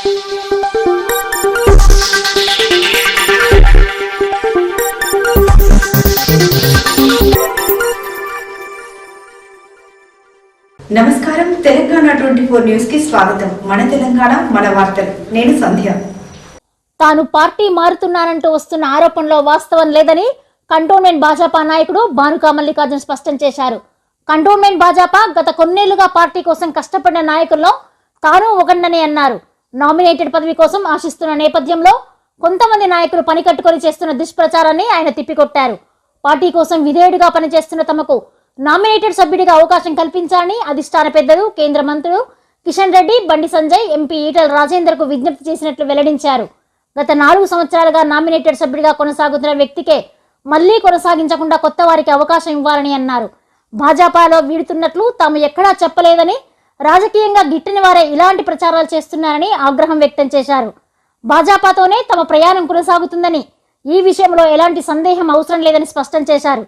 నమస్కారం. Telangana twenty four న్యూస్కి స్వాగతం. మన తెలంగాణ మన వార్తలు. నేను సంధ్య. తాను పార్టీ మారుతున్నానంటూ వస్తున్న ఆరోపణలో వాస్తవం లేదని కంటోన్మెంట్ భాజపా నాయకుడు భానుకా మల్లికార్జున్ స్పష్టం చేశారు. కంటోన్మెంట్ భాజపా గత కొన్నేళ్ళుగా పార్టీ కోసం కష్టపడిన నాయకుల్లో తాను ఒకన్నని అన్నారు. నామినేటెడ్ పదవి కోసం ఆశిస్తున్న నేపథ్యంలో కొంతమంది నాయకులు పని కట్టుకొని చేస్తున్న దుష్ప్రచారాన్ని ఆయన తిప్పికొట్టారు. పార్టీ కోసం విధేయుడిగా పనిచేస్తున్న తమకు నామినేటెడ్ సభ్యుడిగా అవకాశం కల్పించాలని అధిష్టాన పెద్దలు కేంద్ర మంత్రులు కిషన్ రెడ్డి బండి సంజయ్ ఎంపీ ఈటల రాజేందర్కు విజ్ఞప్తి చేసినట్లు వెల్లడించారు. గత నాలుగు సంవత్సరాలుగా నామినేటెడ్ సభ్యుడిగా కొనసాగుతున్న వ్యక్తికే మళ్ళీ కొనసాగించకుండా కొత్త వారికి అవకాశం ఇవ్వాలని అన్నారు. భాజపాలో వీడుతున్నట్లు తాము ఎక్కడా చెప్పలేదని రాజకీయంగా గిట్టని వారే ఇలాంటి ప్రచారాలు చేస్తున్నారని ఆగ్రహం వ్యక్తం చేశారు. భాజపాతోనే తమ ప్రయాణం కొనసాగుతుందని ఈ విషయంలో ఎలాంటి సందేహం అవసరం లేదని స్పష్టం చేశారు.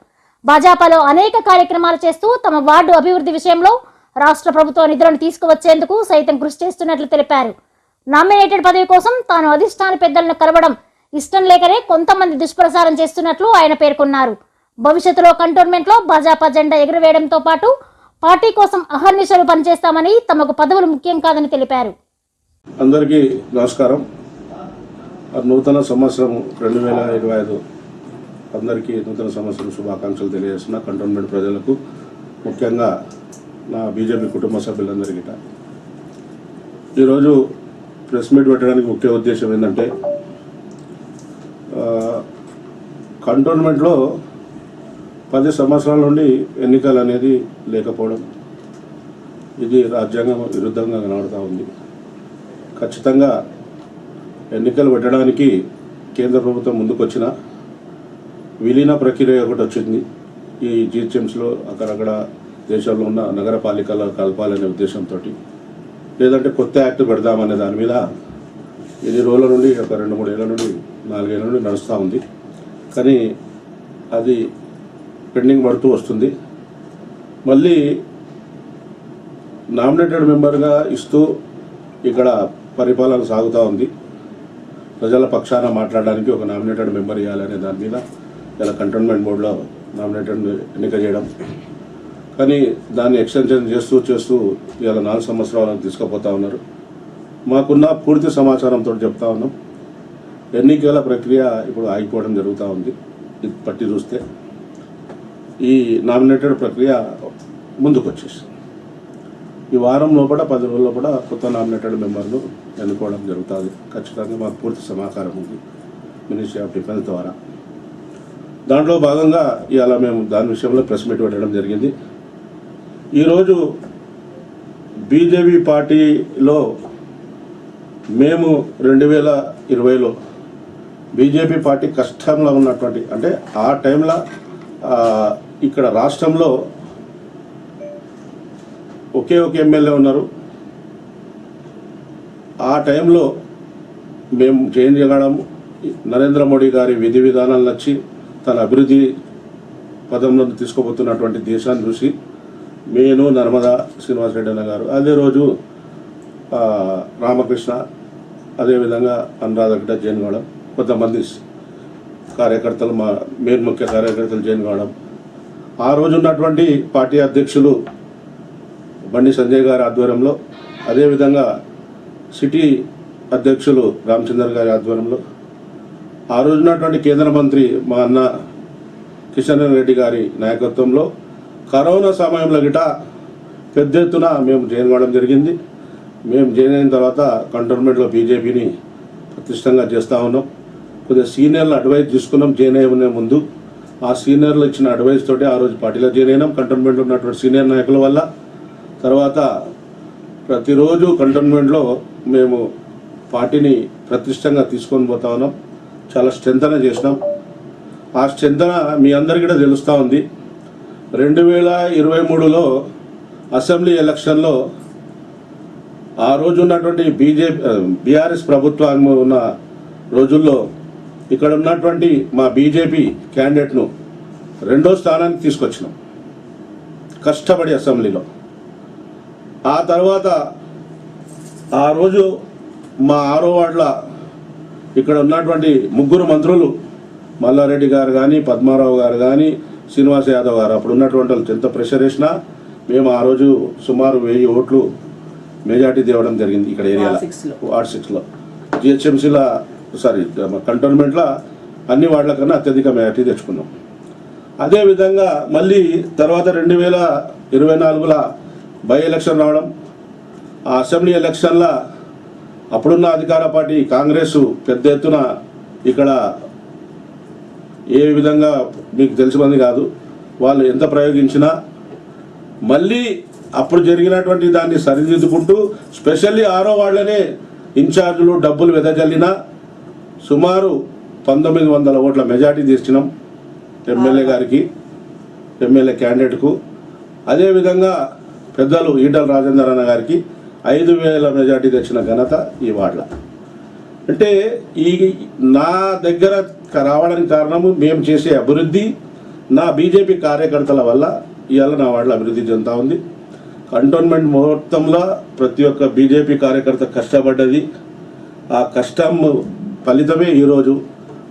భాజపాలో అనేక కార్యక్రమాలు చేస్తూ తమ వార్డు అభివృద్ధి విషయంలో రాష్ట్ర ప్రభుత్వ నిధులను తీసుకువచ్చేందుకు సైతం కృషి చేస్తున్నట్లు తెలిపారు. నామినేటెడ్ పదవి కోసం తాను అధిష్టాన పెద్దలను కలవడం ఇష్టం లేకనే కొంతమంది దుష్ప్రచారం చేస్తున్నట్లు ఆయన పేర్కొన్నారు. భవిష్యత్తులో కంటోన్మెంట్లో భాజపా జెండా ఎగురవేయడంతో పాటు పార్టీ కోసం అహర్నిశలు పనిచేస్తామని తమకు పదవులు ముఖ్యం కాదని తెలిపారు. అందరికీ నమస్కారం. నూతన సంవత్సరం రెండు వేల ఇరవై ఐదు అందరికీ నూతన సంవత్సరం శుభాకాంక్షలు తెలియజేస్తున్న కంటోన్మెంట్ ప్రజలకు. ముఖ్యంగా నా బీజేపీ కుటుంబ సభ్యులందరికీ ఈరోజు ప్రెస్ మీట్ పెట్టడానికి ముఖ్య ఉద్దేశం ఏంటంటే కంటోన్మెంట్లో పది సంవత్సరాల నుండి ఎన్నికలు అనేది లేకపోవడం ఇది రాజ్యాంగం విరుద్ధంగా కనబడుతూ ఉంది. ఖచ్చితంగా ఎన్నికలు పెట్టడానికి కేంద్ర ప్రభుత్వం ముందుకొచ్చిన విలీన ప్రక్రియ ఒకటి వచ్చింది. ఈ జిహెచ్ఎంస్లో అక్కడక్కడ దేశంలో ఉన్న నగరపాలికల కలపాలనే ఉద్దేశంతో లేదంటే కొత్త యాక్ట్ పెడదామనే దాని మీద ఇది రోజుల నుండి ఒక రెండు మూడు ఏళ్ళ నుండి నాలుగేళ్ళ నుండి నడుస్తూ ఉంది. కానీ అది పెండింగ్ పడుతూ వస్తుంది. మళ్ళీ నామినేటెడ్ మెంబర్గా ఇస్తూ ఇక్కడ పరిపాలన సాగుతూ ఉంది. ప్రజల పక్షాన మాట్లాడడానికి ఒక నామినేటెడ్ మెంబర్ ఇవ్వాలనే దాని మీద ఇలా కంటోన్మెంట్ బోర్డులో నామినేటెడ్ ఎన్నిక చేయడం. కానీ దాన్ని ఎక్స్టెన్షన్ చేస్తూ చేస్తూ ఇలా నాలుగు సంవత్సరాలకు తీసుకుపోతా ఉన్నారు. మాకున్న పూర్తి సమాచారంతో చెప్తా ఉన్నాం. ఎన్నికల ప్రక్రియ ఇప్పుడు ఆగిపోవడం జరుగుతూ ఉంది. ఇది పట్టి చూస్తే. ఈ నామినేటెడ్ ప్రక్రియ ముందుకు వచ్చేసింది ఈ వారం లోపల పది రోజుల లోపల కొత్త నామినేటెడ్ మెంబర్లు ఎన్నుకోవడం జరుగుతుంది. ఖచ్చితంగా మాకు పూర్తి సమాచారం ఉంది మినిస్ట్రీ ఆఫ్ డిఫెన్స్ ద్వారా. దాంట్లో భాగంగా ఇవాళ మేము దాని విషయంలో ప్రెస్ మీట్ పెట్టడం జరిగింది. ఈరోజు బీజేపీ పార్టీలో మేము రెండు వేల ఇరవైలో బీజేపీ పార్టీ కష్టంలో ఉన్నటువంటి అంటే ఆ టైంలో ఇక్కడ రాష్ట్రంలో ఒకే ఒక ఎమ్మెల్యే ఉన్నారు. ఆ టైంలో మేము చేంజ్ చేయడం నరేంద్ర మోడీ గారి విధి విధానాలు నచ్చి తన అభివృద్ధి పదంలో తీసుకుపోతున్నటువంటి దేశాన్ని చూసి నేను నర్మదా శ్రీనివాసరెడ్డి అన్న గారు అదే రోజు రామకృష్ణ అదేవిధంగా అనురాధ జైన్ కావడం కొంతమంది కార్యకర్తలు మా మెయిన్ ముఖ్య కార్యకర్తలు జైన్ కావడం ఆ రోజు ఉన్నటువంటి పార్టీ అధ్యక్షులు బండి సంజయ్ గారి ఆధ్వర్యంలో అదేవిధంగా సిటీ అధ్యక్షులు రామచందర్ గారి ఆధ్వర్యంలో ఆ రోజున్నటువంటి కేంద్ర మంత్రి మా అన్న కిషన్ రెడ్డి గారి నాయకత్వంలో కరోనా సమయంలో గిట పెద్ద ఎత్తున మేము జాయిన్ కావడం జరిగింది. మేము జాయిన్ అయిన తర్వాత కంటోన్మెంట్లో బీజేపీని ప్రతిష్టంగా చేస్తూ ఉన్నాం. కొద్దిగా సీనియర్లు అడ్వైజ్ తీసుకున్నాం జాయిన్ అయ్యే ముందు. ఆ సీనియర్లు ఇచ్చిన అడ్వైస్ తోటి ఆ రోజు పార్టీలో జాయిన్ అయినాం. కంటోన్మెంట్లో ఉన్నటువంటి సీనియర్ నాయకుల వల్ల. తర్వాత ప్రతిరోజు కంటోన్మెంట్లో మేము పార్టీని ప్రతిష్టంగా తీసుకొని పోతా ఉన్నాం. చాలా స్ట్రెంతన చేసినాం. ఆ స్ట్రెంతన మీ అందరికీ కూడా తెలుస్తూ ఉంది. రెండు వేల ఇరవై మూడులో అసెంబ్లీ ఎలక్షన్లో ఆ రోజు ఉన్నటువంటి బీజేపీ బీఆర్ఎస్ ప్రభుత్వం ఉన్న రోజుల్లో ఇక్కడ ఉన్నటువంటి మా బీజేపీ క్యాండిడేట్ను రెండో స్థానానికి తీసుకొచ్చినాం కష్టపడి అసెంబ్లీలో. ఆ తర్వాత ఆ రోజు మా ఆరో వార్డుల ఇక్కడ ఉన్నటువంటి ముగ్గురు మంత్రులు మల్లారెడ్డి గారు కానీ పద్మారావు గారు కానీ శ్రీనివాస్ యాదవ్ గారు అప్పుడు ఉన్నటువంటి వాళ్ళు ఎంత ప్రెషర్ వేసినా మేము ఆ రోజు సుమారు వెయ్యి ఓట్లు మెజార్టీ తేవడం జరిగింది ఇక్కడ ఏరియాలో. వార్డ్ సిక్స్లో. వార్డ్ సిక్స్లో. జిహెచ్ఎంసీలో సారీ కంటోన్మెంట్లో అన్ని వార్డుల కన్నా అత్యధిక మెజార్టీ తెచ్చుకున్నాం. అదేవిధంగా మళ్ళీ తర్వాత రెండు వేల ఇరవై నాలుగులో బై ఎలక్షన్ రావడం ఆ అసెంబ్లీ ఎలక్షన్ల అప్పుడున్న అధికార పార్టీ కాంగ్రెస్ పెద్ద ఎత్తున ఇక్కడ ఏ విధంగా మీకు తెలిసినది కాదు వాళ్ళు ఎంత ప్రయోగించినా మళ్ళీ అప్పుడు జరిగినటువంటి దాన్ని సరిదిద్దుకుంటూ స్పెషల్లీ ఆరో వాళ్ళనే ఇన్ఛార్జులు డబ్బులు వెదజల్లిన సుమారు పంతొమ్మిది వందల ఓట్ల మెజార్టీ తెచ్చినాం ఎమ్మెల్యే గారికి ఎమ్మెల్యే క్యాండిడేట్కు అదేవిధంగా పెద్దలు ఈటల రాజేందర్ అన్న గారికి ఐదు వేల మెజార్టీ తెచ్చిన ఘనత ఈ వార్డుల. అంటే ఈ నా దగ్గర రావడానికి కారణము మేము చేసే అభివృద్ధి నా బీజేపీ కార్యకర్తల వల్ల ఇవాళ నా వాళ్ళ అభివృద్ధి చెందుతా ఉంది. కంటోన్మెంట్ ముహూర్తంలో ప్రతి ఒక్క బీజేపీ కార్యకర్త కష్టపడ్డది. ఆ కష్టం ఫలితమే ఈరోజు.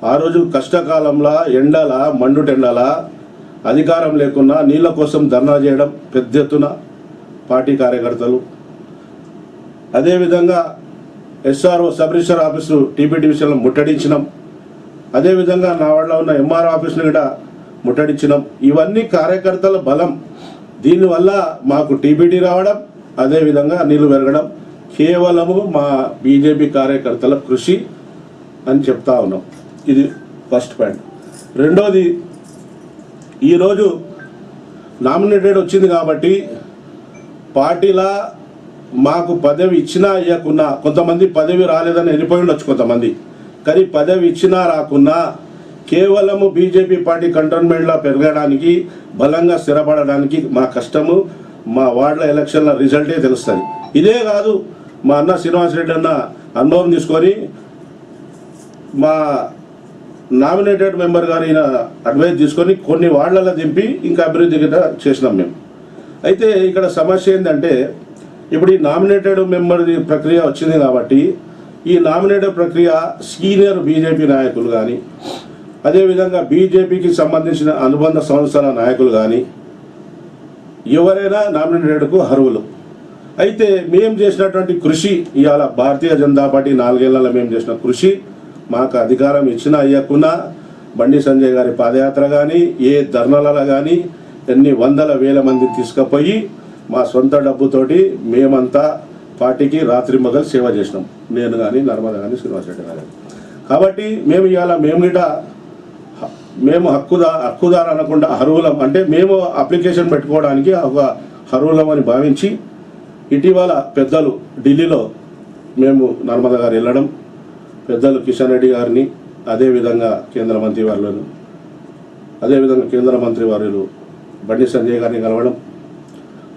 ఆ రోజు కష్టకాలంలో ఎండల మండుటెండల అధికారం లేకున్నా నీళ్ళ కోసం ధర్నా చేయడం పెద్ద ఎత్తున పార్టీ కార్యకర్తలు. అదేవిధంగా SRO sub registrar office TP డివిజన్లో ముట్టడించినాం. అదేవిధంగా నా వాళ్ళ ఉన్న ఎంఆర్ ఆఫీసును కూడా ముట్టడించినాం. ఇవన్నీ కార్యకర్తల బలం. దీనివల్ల మాకు టీబీడీ రావడం అదేవిధంగా నీళ్ళు పెరగడం కేవలము మా బీజేపీ కార్యకర్తల కృషి. అని చెప్తా ఉన్నాం. ఇది ఫస్ట్ పాయింట్. రెండోది ఈరోజు నామినేటెడ్ వచ్చింది కాబట్టి పార్టీలా మాకు పదవి ఇచ్చినా ఇవ్వకున్నా కొంతమంది పదవి రాలేదని వెళ్ళిపోయి ఉండొచ్చు కొంతమంది. కానీ పదవి ఇచ్చినా రాకున్నా కేవలము బీజేపీ పార్టీ కంటోన్మెంట్లో పెరగడానికి బలంగా స్థిరపడడానికి మా కష్టము మా వార్డుల ఎలక్షన్ల రిజల్టే తెలుస్తుంది. ఇదే కాదు మా అన్న శ్రీనివాసరెడ్డి అన్న అనుభవం తీసుకొని మా నామినేటెడ్ మెంబర్ గారు ఈయన అడ్వైజ్ తీసుకొని కొన్ని వార్డులలో దింపి ఇంకా అభివృద్ధి చేసినాం మేము. అయితే ఇక్కడ సమస్య ఏంటంటే ఇప్పుడు ఈ నామినేటెడ్ మెంబర్ ప్రక్రియ వచ్చింది కాబట్టి ఈ నామినేటెడ్ ప్రక్రియ సీనియర్ బీజేపీ నాయకులు కానీ అదేవిధంగా బీజేపీకి సంబంధించిన అనుబంధ సంస్థల నాయకులు కానీ ఎవరైనా నామినేటెడ్కు అర్హులు. అయితే మేము చేసినటువంటి కృషి ఇవాళ భారతీయ జనతా పార్టీ నాలుగేళ్ళలో మేము చేసిన కృషి మాకు అధికారం ఇచ్చినా ఇవ్వకున్నా బండి సంజయ్ గారి పాదయాత్ర కానీ ఏ ధర్నాలలో కానీ ఎన్ని వందల వేల మంది తీసుకుపోయి మా సొంత డబ్బుతోటి మేమంతా పార్టీకి రాత్రి మొదలు సేవ చేసినాం. నేను కానీ నర్మద కానీ శ్రీనివాసరెడ్డి గారు. కాబట్టి మేము ఇవాళ మేము ఇట మేము హక్కుదా హక్కుదారు అనకుండా అర్హులం అంటే మేము అప్లికేషన్ పెట్టుకోవడానికి ఒక అర్హులం అని భావించి ఇటీవల పెద్దలు ఢిల్లీలో మేము నర్మద గారు వెళ్ళడం పెద్దలు కిషన్ రెడ్డి గారిని అదేవిధంగా కేంద్ర మంత్రి వారులను అదేవిధంగా కేంద్ర మంత్రి వారులు బండి సంజయ్ గారిని కలవడం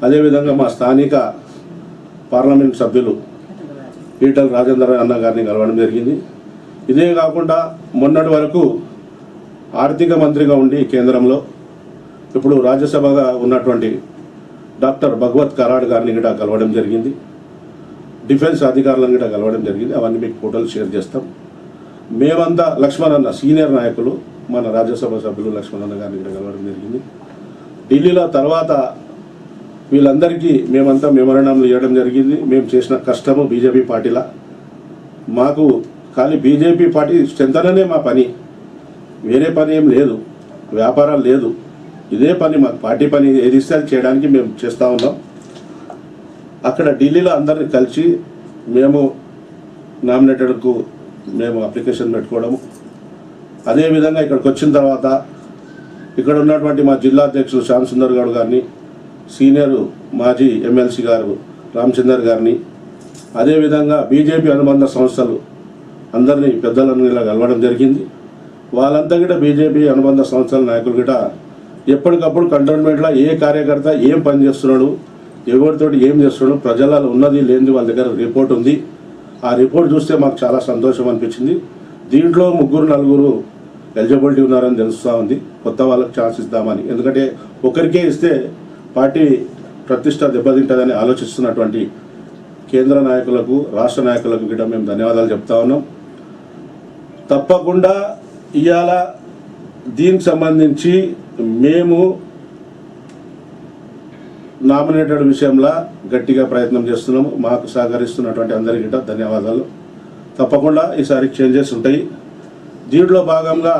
అదేవిధంగా మా స్థానిక పార్లమెంట్ సభ్యులు ఈటల రాజేంద్ర అన్న గారిని కలవడం జరిగింది. ఇదే కాకుండా మొన్నటి వరకు ఆర్థిక మంత్రిగా ఉండి కేంద్రంలో ఇప్పుడు రాజ్యసభగా ఉన్నటువంటి డాక్టర్ భగవత్ కరాడ్ గారిని కూడా కలవడం జరిగింది. డిఫెన్స్ అధికారులను కూడా కలవడం జరిగింది. అవన్నీ మీకు ఫోటోలు షేర్ చేస్తాం. మేమంతా లక్ష్మణ్ అన్న సీనియర్ నాయకులు మన రాజ్యసభ సభ్యులు లక్ష్మణ్ అన్న గారిని కూడా కలవడం జరిగింది. ఢిల్లీలో తర్వాత వీళ్ళందరికీ మేమంతా మెమరణంలు ఇవ్వడం జరిగింది. మేము చేసిన కష్టము బీజేపీ పార్టీలా. మాకు కానీ బీజేపీ పార్టీ చెంతననే మా పని. వేరే పని ఏం లేదు. వ్యాపారం లేదు. ఇదే పని మాకు. పార్టీ పని ఏది ఇస్తే అది చేయడానికి మేము చేస్తూ ఉన్నాం. అక్కడ ఢిల్లీలో అందరిని కలిసి మేము నామినేటెడ్కు మేము అప్లికేషన్ పెట్టుకోవడము. అదేవిధంగా ఇక్కడికి వచ్చిన తర్వాత ఇక్కడ ఉన్నటువంటి మా జిల్లా అధ్యక్షులు శ్యామ్ సుందర్ గౌడ్ గారిని సీనియర్ మాజీ ఎమ్మెల్సీ గారు రామచందర్ గారిని అదేవిధంగా బీజేపీ అనుబంధ సంస్థలు అందరినీ పెద్దలను ఇలా కలవడం జరిగింది. వాళ్ళంతా కూడా బీజేపీ అనుబంధ సంస్థల నాయకులు కూడా ఎప్పటికప్పుడు కంటోన్మెంట్లో ఏ కార్యకర్త ఏం పని చేస్తున్నాడు ఎవరితోటి ఏం చేస్తున్నాడు ప్రజలలో ఉన్నది లేనిది వాళ్ళ దగ్గర రిపోర్ట్ ఉంది. ఆ రిపోర్ట్ చూస్తే మాకు చాలా సంతోషం అనిపించింది. దీంట్లో ముగ్గురు నలుగురు ఎలిజిబిలిటీ ఉన్నారని తెలుస్తూ ఉంది. కొత్త వాళ్ళకి ఛాన్స్ ఇద్దామని. ఎందుకంటే ఒకరికే ఇస్తే పార్టీ ప్రతిష్ట దెబ్బతింటుందని ఆలోచిస్తున్నటువంటి కేంద్ర నాయకులకు రాష్ట్ర నాయకులకు గిట్ట మేము ధన్యవాదాలు చెప్తా ఉన్నాం. తప్పకుండా ఇవాళ దీనికి సంబంధించి మేము నామినేటెడ్ విషయంలో గట్టిగా ప్రయత్నం చేస్తున్నాము. మాకు సహకరిస్తున్నటువంటి అందరికీ ధన్యవాదాలు. తప్పకుండా ఈసారి చేంజెస్ ఉంటాయి. దీంట్లో భాగంగా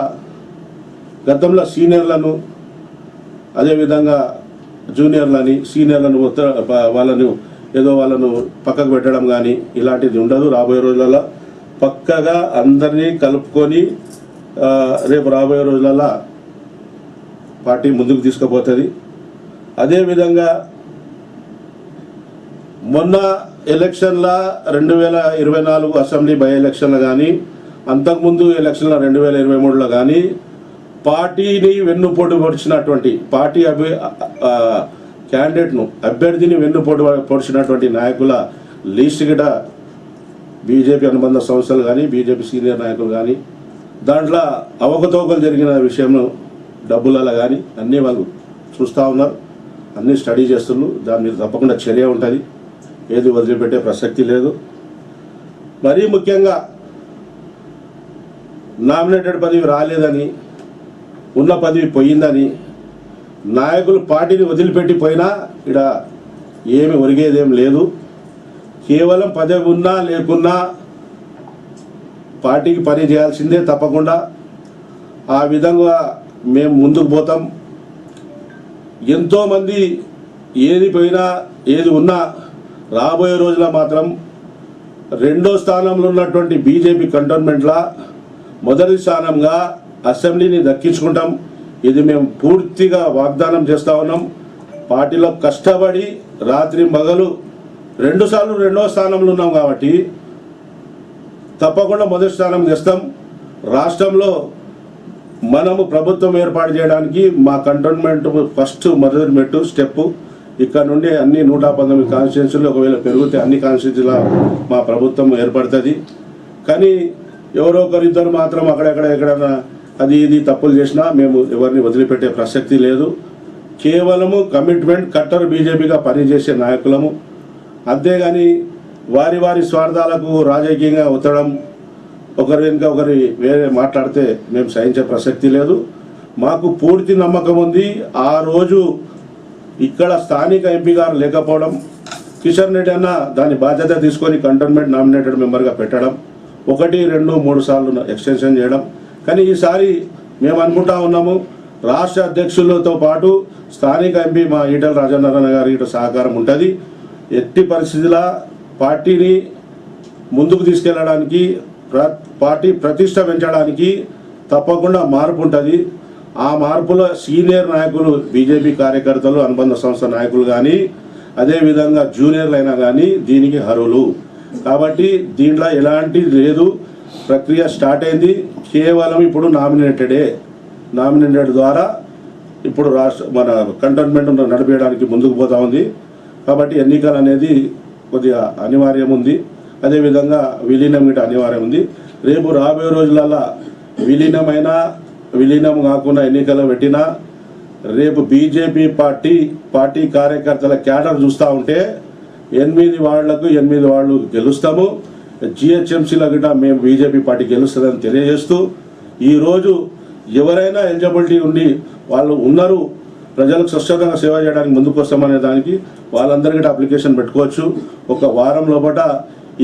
గతంలో సీనియర్లను అదేవిధంగా జూనియర్లని సీనియర్లను వాళ్ళను ఏదో వాళ్ళను పక్కకు పెట్టడం కానీ ఇలాంటిది ఉండదు రాబోయే రోజులలో. పక్కగా అందరినీ కలుపుకొని రేపు రాబోయే రోజులలో పార్టీ ముందుకు తీసుకుపోతుంది. అదేవిధంగా మొన్న ఎలక్షన్ల రెండు వేల ఇరవై నాలుగు అసెంబ్లీ బై ఎలక్షన్లు కానీ అంతకుముందు ఎలక్షన్ల రెండు వేల ఇరవై మూడులో కానీ పార్టీని వెన్నుపోటు పొడిచినటువంటి పార్టీ అభి క్యాండిడేట్ను అభ్యర్థిని వెన్నుపోటు పొడిచినటువంటి నాయకుల లీస్ట్ గిట బీజేపీ అనుబంధ సంస్థలు కానీ బీజేపీ సీనియర్ నాయకులు కానీ దాంట్లో అవకతవకలు జరిగిన విషయం డబ్బులలో కానీ అన్నీ వాళ్ళు చూస్తూ ఉన్నారు. అన్నీ స్టడీ చేస్తున్నారు. దాని మీద తప్పకుండా చర్య ఉంటుంది. ఏది వదిలిపెట్టే ప్రసక్తి లేదు. మరీ ముఖ్యంగా నామినేటెడ్ పదవి రాలేదని ఉన్న పదవి పోయిందని నాయకులు పార్టీని వదిలిపెట్టి పోయినా ఇక్కడ ఏమి ఒరిగేదేం లేదు. కేవలం పదవి ఉన్నా లేకున్నా పార్టీకి పని చేయాల్సిందే తప్పకుండా. ఆ విధంగా మేము ముందుకు పోతాం. ఎంతోమంది ఏది పోయినా ఏది ఉన్నా రాబోయే రోజుల మాత్రం రెండో స్థానంలో ఉన్నటువంటి బీజేపీ కంటోన్మెంట్లా మొదటి స్థానంగా అసెంబ్లీని దక్కించుకుంటాం. ఇది మేము పూర్తిగా వాగ్దానం చేస్తా ఉన్నాం. పార్టీలో కష్టపడి రాత్రి మగలు రెండుసార్లు రెండో స్థానంలో ఉన్నాం కాబట్టి తప్పకుండా మొదటి స్థానం తెస్తాం. రాష్ట్రంలో మనము ప్రభుత్వం ఏర్పాటు చేయడానికి మా కంటోన్మెంట్ ఫస్ట్ మొదటి మెట్టు స్టెప్పు. ఇక్కడ నుండి అన్ని నూట పంతొమ్మిది కాన్స్టిట్యున్సీలు ఒకవేళ పెరిగితే అన్ని కాన్స్టిట్యూన్సీల మా ప్రభుత్వం ఏర్పడుతుంది. కానీ ఎవరో ఒకరిద్దరు మాత్రం అక్కడెక్కడ ఎక్కడైనా అది ఇది తప్పులు చేసినా మేము ఎవరిని వదిలిపెట్టే ప్రసక్తి లేదు. కేవలము కమిట్మెంట్ కట్టర్ బీజేపీగా పనిచేసే నాయకులము. అంతేగాని వారి వారి స్వార్థాలకు రాజకీయంగా ఉత్తడం ఒకరి వెనుక ఒకరి వేరే మాట్లాడితే మేము సహించే ప్రసక్తి లేదు. మాకు పూర్తి నమ్మకం ఉంది. ఆ రోజు ఇక్కడ స్థానిక ఎంపీ గారు లేకపోవడం కిషన్ రెడ్డి అన్న దాని బాధ్యత తీసుకొని కంటోన్మెంట్ నామినేటెడ్ మెంబర్గా పెట్టడం ఒకటి రెండు మూడు సార్లు ఎక్స్టెన్షన్ చేయడం. కానీ ఈసారి మేము అనుకుంటా ఉన్నాము రాష్ట్ర అధ్యక్షులతో పాటు స్థానిక ఎంపీ మా ఈటల రాజనారాయణ గారి ఇటు సహకారం ఉంటుంది. ఎట్టి పరిస్థితుల పార్టీని ముందుకు తీసుకెళ్ళడానికి ప్ర పార్టీ ప్రతిష్ట పెంచడానికి తప్పకుండా మార్పు ఉంటుంది. ఆ మార్పులో సీనియర్ నాయకులు బీజేపీ కార్యకర్తలు అనుబంధ సంస్థ నాయకులు కానీ అదేవిధంగా జూనియర్లు అయినా కానీ దీనికి అర్హులు. కాబట్టి దీంట్లో ఎలాంటి లేదు. ప్రక్రియ స్టార్ట్ అయింది. కేవలం ఇప్పుడు నామినేటెడే. నామినేటెడ్ ద్వారా ఇప్పుడు రాష్ట్ర మన కంటోన్మెంట్ నడిపేయడానికి ముందుకు పోతా ఉంది. కాబట్టి ఎన్నికలు అనేది కొద్దిగా అనివార్యం ఉంది. అదేవిధంగా విలీనం గిట అనివార్యం ఉంది. రేపు రాబోయే రోజులలో విలీనమైన విలీనం కాకుండా ఎన్నికలు పెట్టినా రేపు బీజేపీ పార్టీ పార్టీ కార్యకర్తల క్యాడర్ చూస్తూ ఉంటే ఎనిమిది వాళ్ళకు ఎనిమిది వాళ్ళు గెలుస్తాము. జిహెచ్ఎంసీలో కూడా మేము బీజేపీ పార్టీ గెలుస్తుందని తెలియజేస్తూ ఈరోజు ఎవరైనా ఎలిజిబిలిటీ ఉండి వాళ్ళు ఉన్నారు ప్రజలకు స్వచ్ఛందంగా సేవ చేయడానికి ముందుకు వస్తామనే దానికి వాళ్ళందరికీ అప్లికేషన్ పెట్టుకోవచ్చు. ఒక వారం లోపల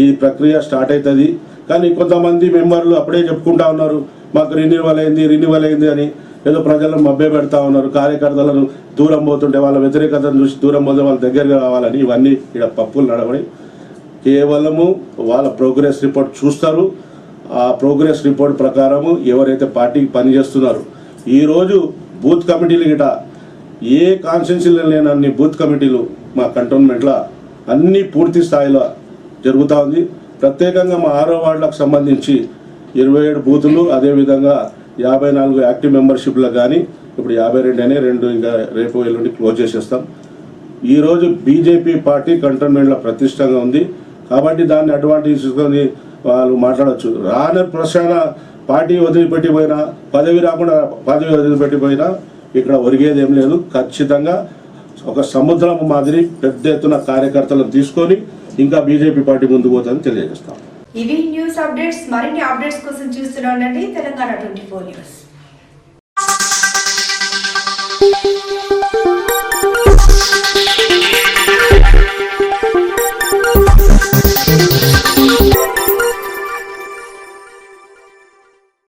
ఈ ప్రక్రియ స్టార్ట్ అవుతుంది. కానీ కొంతమంది మెంబర్లు అప్పుడే చెప్పుకుంటా ఉన్నారు మాకు రిన్యూవల్ అయింది రిన్యూవల్ అయింది అని ఏదో ప్రజలను మభ్య పెడతా ఉన్నారు. కార్యకర్తలను దూరం పోతుంటే వాళ్ళ వ్యతిరేకతను చూసి దూరం పోతే వాళ్ళ దగ్గరగా రావాలని ఇవన్నీ ఇక్కడ పప్పులు నడవడి కేవలము వాళ్ళ ప్రోగ్రెస్ రిపోర్ట్ చూస్తారు. ఆ ప్రోగ్రెస్ రిపోర్ట్ ప్రకారము ఎవరైతే పార్టీకి పనిచేస్తున్నారు ఈరోజు బూత్ కమిటీలు గిట ఏ కాన్స్టిట్యున్సీలో లేనన్ని బూత్ కమిటీలు మా కంటోన్మెంట్లో అన్ని పూర్తి స్థాయిలో జరుగుతూ ఉంది. ప్రత్యేకంగా మా ఆరో వార్డులకు సంబంధించి ఇరవై ఏడు బూతులు అదేవిధంగా యాభై నాలుగు యాక్టివ్ మెంబర్షిప్లకు కానీ ఇప్పుడు యాభై రెండు అనే రెండు ఇంకా రేపు ఎల్లుండి క్లోజ్ చేసేస్తాం. ఈరోజు బీజేపీ పార్టీ కంటోన్మెంట్లో ప్రతిష్టంగా ఉంది. కాబట్టి దాన్ని అడ్వాంటేజ్ తీసుకొని వాళ్ళు మాట్లాడవచ్చు రాని ప్రశ్న పార్టీ వదిలిపెట్టిపోయినా పదవి రాకుండా పదవి వదిలిపెట్టిపోయినా ఇక్కడ ఒరిగేది ఏం లేదు. ఖచ్చితంగా ఒక సముద్రం మాదిరి పెద్ద ఎత్తున కార్యకర్తలను తీసుకొని ఇంకా బీజేపీ పార్టీ ముందుకు పోతుందని తెలియజేస్తాం. ఇవి న్యూస్ అప్డేట్స్ మరిన్ని అప్డేట్స్ కోసం చూస్తూనే ఉండండి తెలంగాణ ట్వంటీ ఫోర్ న్యూస్.